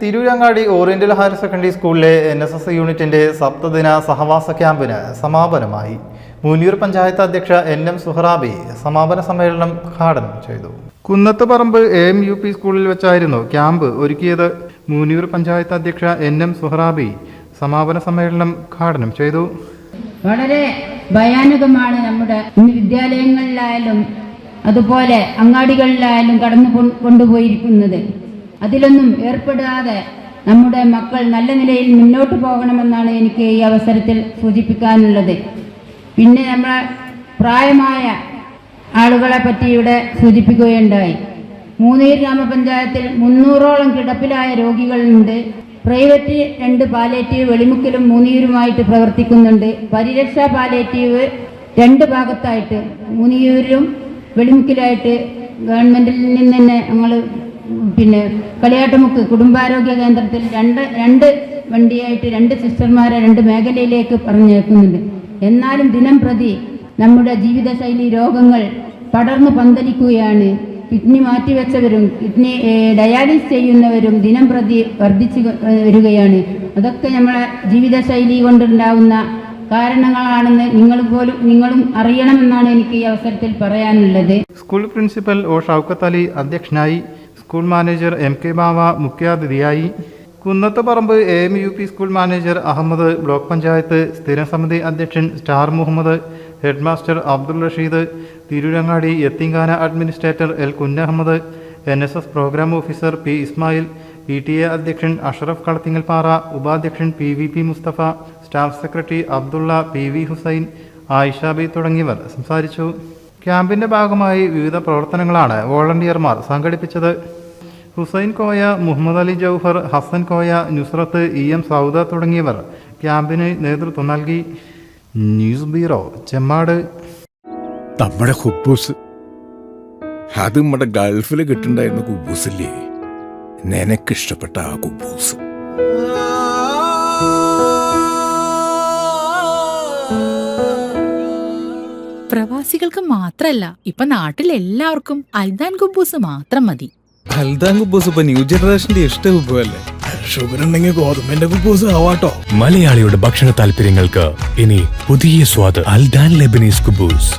Tirurangadi oriental higher secondary സ്കൂളിലെ N S S യൂണിറ്റിന്റെ സപ്തദിന സഹവാസ ക്യാമ്പിന് സമാപനമായി. മൂന്നൂർ പഞ്ചായത്ത് അധ്യക്ഷ എൻ എം സുഹറാബി സമാപന സമ്മേളനം ഉദ്ഘാടനം ചെയ്തു. കുന്നത്ത് പറമ്പ് എ എം യു പി സ്കൂളിൽ വെച്ചായിരുന്നു ക്യാമ്പ് ഒരുക്കിയത്. മൂന്നൂർ പഞ്ചായത്ത് അധ്യക്ഷ എൻ എം സുഹറാബി സമാപന സമ്മേളനം ഉദ്ഘാടനം ചെയ്തു. വളരെ ഭയാനകമാണ് നമ്മുടെ വിദ്യാലയങ്ങളിലായാലും അതുപോലെ അങ്ങാടികളിലായാലും കടന്നു കൊണ്ടുപോയിരിക്കുന്നത്. അതിലൊന്നും ഏർപ്പെടാതെ നമ്മുടെ മക്കൾ നല്ല നിലയിൽ മുന്നോട്ട് പോകണമെന്നാണ് എനിക്ക് ഈ അവസരത്തിൽ സൂചിപ്പിക്കാനുള്ളത്. പിന്നെ നമ്മൾ പ്രായമായ ആളുകളെ പറ്റി ഇവിടെ സൂചിപ്പിക്കുകയുണ്ടായി. മൂന്നീർ ഗ്രാമപഞ്ചായത്തിൽ മുന്നൂറോളം കിടപ്പിലായ രോഗികളുണ്ട്. പ്രൈവറ്റ് രണ്ട് പാലേറ്റീവ് വെളിമുക്കിലും മൂന്നിയൂരുമായിട്ട് പ്രവർത്തിക്കുന്നുണ്ട്. പരിരക്ഷാ പാലേറ്റീവ് രണ്ട് ഭാഗത്തായിട്ട് മൂന്നിയൂരിലും വെളിമുക്കിലായിട്ട് ഗവൺമെന്റിൽ നിന്ന് തന്നെ ഞങ്ങൾ പിന്നെ കളിയാട്ടുമുക്ക് കുടുംബാരോഗ്യ കേന്ദ്രത്തിൽ രണ്ട് രണ്ട് വണ്ടിയായിട്ട് രണ്ട് സിസ്റ്റർമാരെ രണ്ട് മേഖലയിലേക്ക് പറഞ്ഞേക്കുന്നുണ്ട് എന്നാലും ദിനം പ്രതി നമ്മുടെ ജീവിതശൈലി രോഗങ്ങൾ പടർന്നു പന്തലിക്കുകയാണ്. കിഡ്നി മാറ്റിവെച്ചവരും കിഡ്നി ഡയാലിസ് ചെയ്യുന്നവരും ദിനം പ്രതി വർദ്ധിച്ചു വരികയാണ്. അതൊക്കെ നമ്മളെ ജീവിതശൈലി കൊണ്ടുണ്ടാവുന്ന കാരണങ്ങളാണെന്ന് നിങ്ങൾ പോലും നിങ്ങളും അറിയണമെന്നാണ് എനിക്ക് ഈ അവസരത്തിൽ പറയാനുള്ളത്. School principal O Shoukath Ali അധ്യക്ഷനായി സ്കൂൾ മാനേജർ എം കെ മാവ മുഖ്യാതിഥിയായി Kunnathparamba A M U P school manager Ahammed block panchayat സ്ഥിരം സമിതി അധ്യക്ഷൻ star Muhammad head master Abdul Rasheed Tirurangadi Yatheemkhana administrator L Kunhahammed N S S programme officer P Ismail P T A അധ്യക്ഷൻ അഷറഫ് കളത്തിങ്ങൽപ്പാറ ഉപാധ്യക്ഷൻ P V P Musthafa staff secretary Abdulla P V Hussain Ayisha B തുടങ്ങിയവർ സംസാരിച്ചു. ക്യാമ്പിന്റെ ഭാഗമായി വിവിധ പ്രവർത്തനങ്ങളാണ് വോളണ്ടിയർമാർ സംഘടിപ്പിച്ചത്. ഹുസൈൻ കോയ മുഹമ്മദ് അലി ജൗഹർ ഹസൻ കോയ നുസ്രത്ത് ഇ എം സൗദ തുടങ്ങിയവർ ക്യാമ്പിന് നേതൃത്വം നൽകി. News bureau Chemmad. നമ്മുടെ ഹുബൂസ് അത് നമ്മുടെ ഗൾഫിൽ കിട്ടുണ്ടായിരുന്ന കുബൂസില്ലേ? നിനക്കിഷ്ടപ്പെട്ട ആ കുബൂസ്. പ്രവാസികൾക്ക് മാത്രല്ല ഇപ്പൊ നാട്ടിൽ എല്ലാവർക്കും അൽദാൻ കുബൂസ് മാത്രം മതി. ഹൽദാൻ കുബൂസ് ഇപ്പൊ ന്യൂ ജനറേഷന്റെ ഇഷ്ട കുബുവല്ലേ ഷുഗർ ഉണ്ടെങ്കിൽ ഗോതമ്പിന്റെ കുബൂസ് ആവാട്ടോ. മലയാളിയുടെ ഭക്ഷണ താല്പര്യങ്ങൾക്ക് ഇനി പുതിയ സ്വാദ് അൽദാൻ ലെബനീസ് കുബൂസ്.